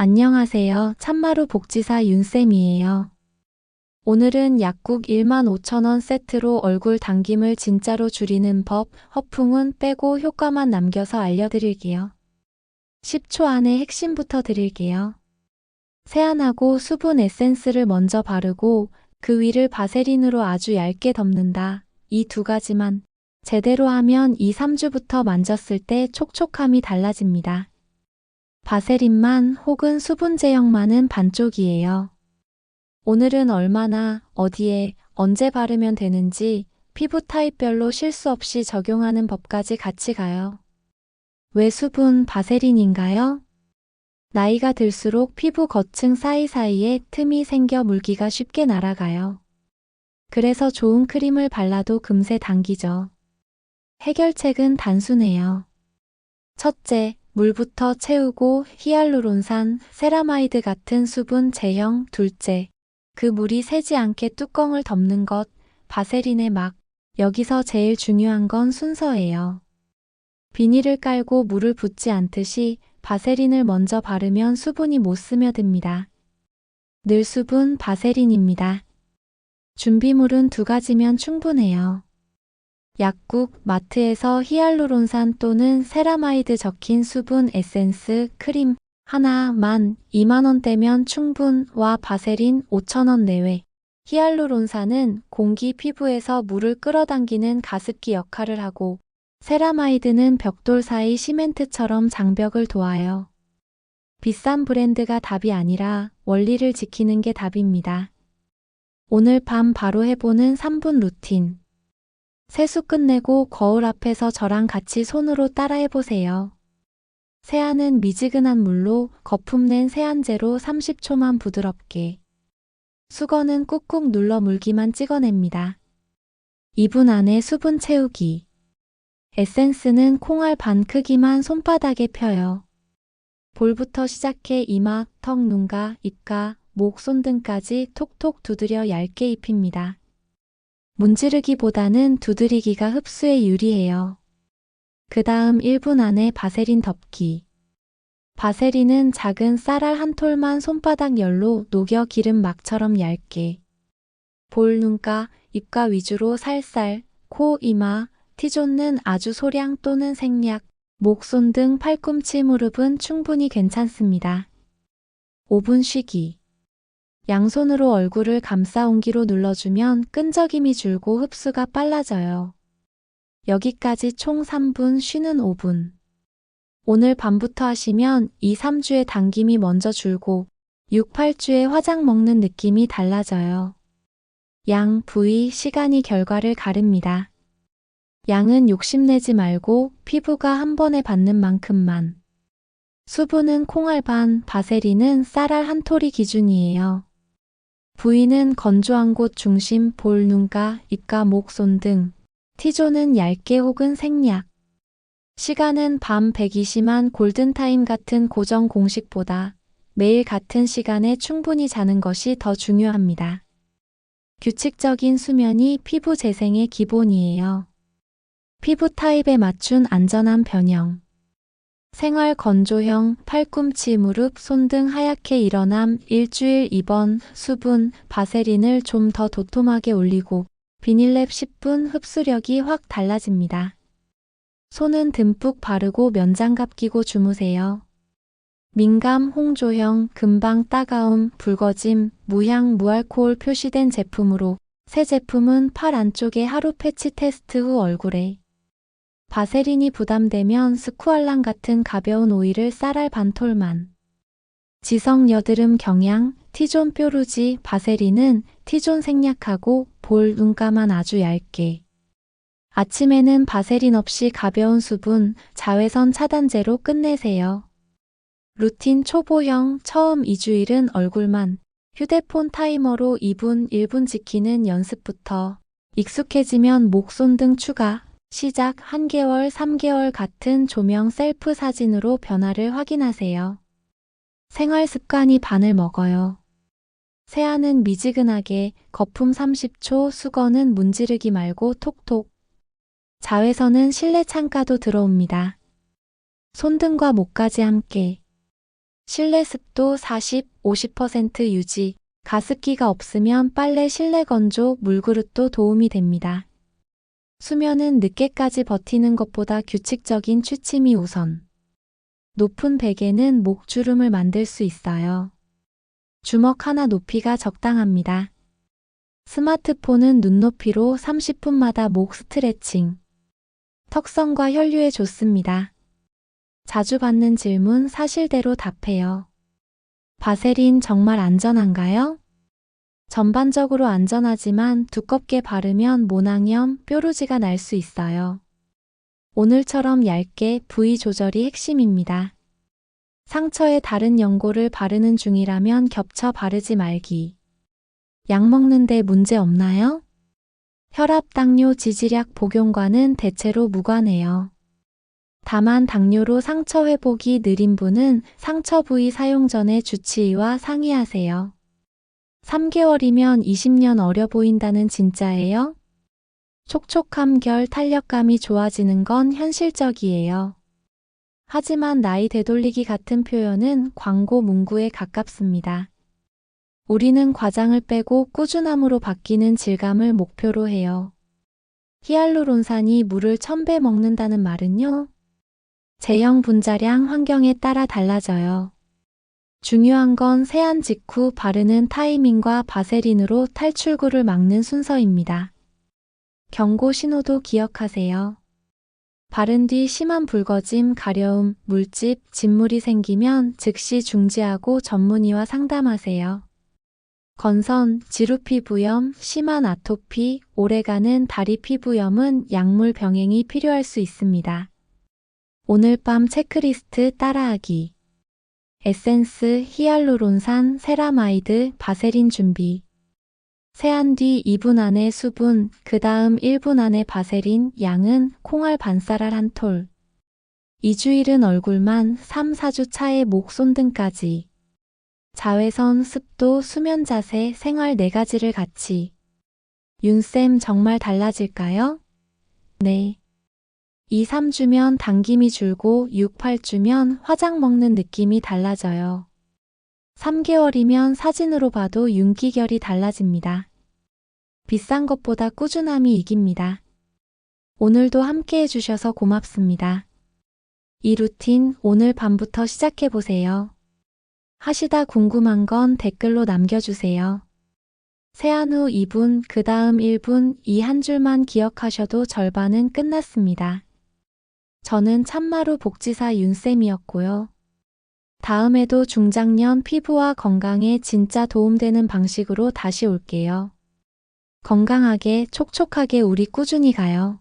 안녕하세요. 참마루 복지사 윤쌤이에요. 오늘은 약국 15,000원 세트로 얼굴 당김을 진짜로 줄이는 법, 허풍은 빼고 효과만 남겨서 알려드릴게요. 10초 안에 핵심부터 드릴게요. 세안하고 수분 에센스를 먼저 바르고 그 위를 바세린으로 아주 얇게 덮는다. 이 두 가지만 제대로 하면 2, 3주부터 만졌을 때 촉촉함이 달라집니다. 바세린만 혹은 수분 제형만은 반쪽이에요. 오늘은 얼마나, 어디에, 언제 바르면 되는지 피부 타입별로 실수 없이 적용하는 법까지 같이 가요. 왜 수분 바세린인가요? 나이가 들수록 피부 거층 사이사이에 틈이 생겨 물기가 쉽게 날아가요. 그래서 좋은 크림을 발라도 금세 당기죠. 해결책은 단순해요. 첫째, 물부터 채우고 히알루론산, 세라마이드 같은 수분 제형. 둘째, 그 물이 새지 않게 뚜껑을 덮는 것, 바세린의 막. 여기서 제일 중요한 건 순서예요. 비닐을 깔고 물을 붓지 않듯이 바세린을 먼저 바르면 수분이 못 스며듭니다. 늘 수분 바세린입니다. 준비물은 두 가지면 충분해요. 약국, 마트에서 히알루론산 또는 세라마이드 적힌 수분 에센스, 크림 하나만 2만원대면 충분 와 바세린 5천원 내외. 히알루론산은 공기 피부에서 물을 끌어당기는 가습기 역할을 하고 세라마이드는 벽돌 사이 시멘트처럼 장벽을 도와요. 비싼 브랜드가 답이 아니라 원리를 지키는 게 답입니다. 오늘 밤 바로 해보는 3분 루틴. 세수 끝내고 거울 앞에서 저랑 같이 손으로 따라해보세요. 세안은 미지근한 물로 거품 낸 세안제로 30초만 부드럽게. 수건은 꾹꾹 눌러 물기만 찍어냅니다. 2분 안에 수분 채우기. 에센스는 콩알 반 크기만 손바닥에 펴요. 볼부터 시작해 이마, 턱, 눈가, 입가, 목, 손 등까지 톡톡 두드려 얇게 입힙니다. 문지르기보다는 두드리기가 흡수에 유리해요. 그 다음 1분 안에 바세린 덮기. 바세린은 작은 쌀알 한 톨만 손바닥 열로 녹여 기름 막처럼 얇게. 볼, 눈가, 입가 위주로 살살, 코, 이마, T존는 아주 소량 또는 생략, 목, 손 등 팔꿈치, 무릎은 충분히 괜찮습니다. 5분 쉬기. 양손으로 얼굴을 감싸 온기로 눌러주면 끈적임이 줄고 흡수가 빨라져요. 여기까지 총 3분 쉬는 5분. 오늘 밤부터 하시면 2, 3주의 당김이 먼저 줄고 6, 8주에 화장 먹는 느낌이 달라져요. 양, 부위, 시간이 결과를 가릅니다. 양은 욕심내지 말고 피부가 한 번에 받는 만큼만. 수분은 콩알 반, 바세린은 쌀알 한 톨이 기준이에요. 부위는 건조한 곳 중심, 볼, 눈가, 입가, 목, 손 등. T존은 얇게 혹은 생략. 시간은 밤 120만 골든타임 같은 고정 공식보다 매일 같은 시간에 충분히 자는 것이 더 중요합니다. 규칙적인 수면이 피부 재생의 기본이에요. 피부 타입에 맞춘 안전한 변형. 생활 건조형, 팔꿈치, 무릎, 손 등 하얗게 일어남 일주일 2번 수분, 바세린을 좀 더 도톰하게 올리고 비닐랩 10분 흡수력이 확 달라집니다. 손은 듬뿍 바르고 면장갑 끼고 주무세요. 민감, 홍조형, 금방 따가움, 붉어짐, 무향, 무알코올 표시된 제품으로 새 제품은 팔 안쪽에 하루 패치 테스트 후 얼굴에 바세린이 부담되면 스쿠알랑 같은 가벼운 오일을 쌀알 반톨만. 지성 여드름 경향, T존 뾰루지, 바세린은 T존 생략하고 볼 눈가만 아주 얇게. 아침에는 바세린 없이 가벼운 수분, 자외선 차단제로 끝내세요. 루틴 초보형 처음 2주일은 얼굴만 휴대폰 타이머로 2분, 1분 지키는 연습부터 익숙해지면 목, 손등 추가, 시작 한개월 3개월 같은 조명 셀프 사진으로 변화를 확인하세요. 생활 습관이 반을 먹어요. 세안은 미지근하게, 거품 30초, 수건은 문지르기 말고 톡톡. 자외선은 실내 창가도 들어옵니다. 손등과 목까지 함께. 실내 습도 40, 50% 유지. 가습기가 없으면 빨래 실내 건조 물그릇도 도움이 됩니다. 수면은 늦게까지 버티는 것보다 규칙적인 취침이 우선. 높은 베개는 목주름을 만들 수 있어요. 주먹 하나 높이가 적당합니다. 스마트폰은 눈높이로 30분마다 목 스트레칭. 턱선과 혈류에 좋습니다. 자주 받는 질문 사실대로 답해요. 바세린 정말 안전한가요? 전반적으로 안전하지만 두껍게 바르면 모낭염, 뾰루지가 날 수 있어요. 오늘처럼 얇게 부위 조절이 핵심입니다. 상처에 다른 연고를 바르는 중이라면 겹쳐 바르지 말기. 약 먹는데 문제 없나요? 혈압, 당뇨, 지질약 복용과는 대체로 무관해요. 다만 당뇨로 상처 회복이 느린 분은 상처 부위 사용 전에 주치의와 상의하세요. 3개월이면 20년 어려 보인다는 진짜예요? 촉촉함 결 탄력감이 좋아지는 건 현실적이에요. 하지만 나이 되돌리기 같은 표현은 광고 문구에 가깝습니다. 우리는 과장을 빼고 꾸준함으로 바뀌는 질감을 목표로 해요. 히알루론산이 물을 1000배 먹는다는 말은요? 제형 분자량 환경에 따라 달라져요. 중요한 건 세안 직후 바르는 타이밍과 바세린으로 탈출구를 막는 순서입니다. 경고 신호도 기억하세요. 바른 뒤 심한 붉어짐, 가려움, 물집, 진물이 생기면 즉시 중지하고 전문의와 상담하세요. 건선, 지루 피부염, 심한 아토피, 오래가는 다리 피부염은 약물 병행이 필요할 수 있습니다. 오늘 밤 체크리스트 따라하기. 에센스, 히알루론산, 세라마이드, 바세린 준비. 세안 뒤 2분 안에 수분, 그 다음 1분 안에 바세린, 양은 콩알 반쌀알 한 톨. 2주일은 얼굴만, 3, 4주 차에 목, 손등까지. 자외선, 습도, 수면 자세, 생활 네 가지를 같이. 윤쌤 정말 달라질까요? 네. 2, 3주면 당김이 줄고 6, 8주면 화장 먹는 느낌이 달라져요. 3개월이면 사진으로 봐도 윤기결이 달라집니다. 비싼 것보다 꾸준함이 이깁니다. 오늘도 함께 해주셔서 고맙습니다. 이 루틴 오늘 밤부터 시작해보세요. 하시다 궁금한 건 댓글로 남겨주세요. 세안 후 2분, 그 다음 1분, 이 한 줄만 기억하셔도 절반은 끝났습니다. 저는 참마루 복지사 윤쌤이었고요. 다음에도 중장년 피부와 건강에 진짜 도움되는 방식으로 다시 올게요. 건강하게 촉촉하게 우리 꾸준히 가요.